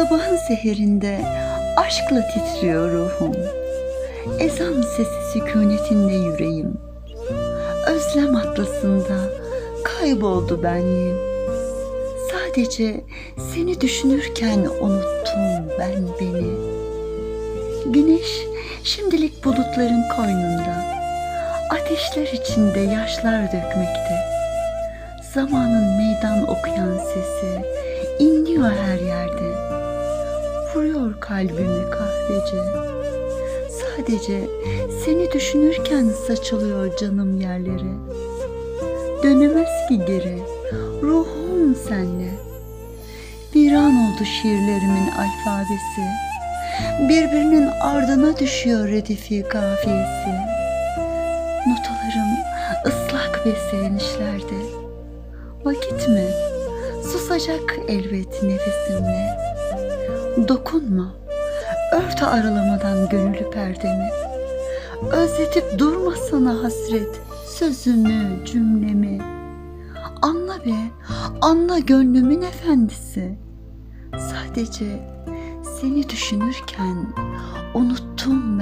Sabahın seherinde aşkla titriyor ruhum. Ezan sesi sükunetinde yüreğim. Özlem atlasında kayboldu benliğim. Sadece seni düşünürken unuttum ben beni. Güneş şimdilik bulutların koynunda. Ateşler içinde yaşlar dökmekte. Zamanın meydan okuyan sesi inliyor her yerde. Vuruyor kalbimi kahvece. Sadece seni düşünürken saçılıyor canım yerlere. Dönemez ki geri ruhum senle. Viran oldu şiirlerimin alfabesi. Birbirinin ardına düşüyor redifi kafiyesi. Notalarım ıslak ve sevinçlerde. Vakit mi? Susacak elbet nefesimle. Dokunma, ört aralamadan gönüllü perdemi. Özletip durmasana hasret, sözümü, cümlemi. Anla be, anla gönlümün efendisi. Sadece seni düşünürken unuttum.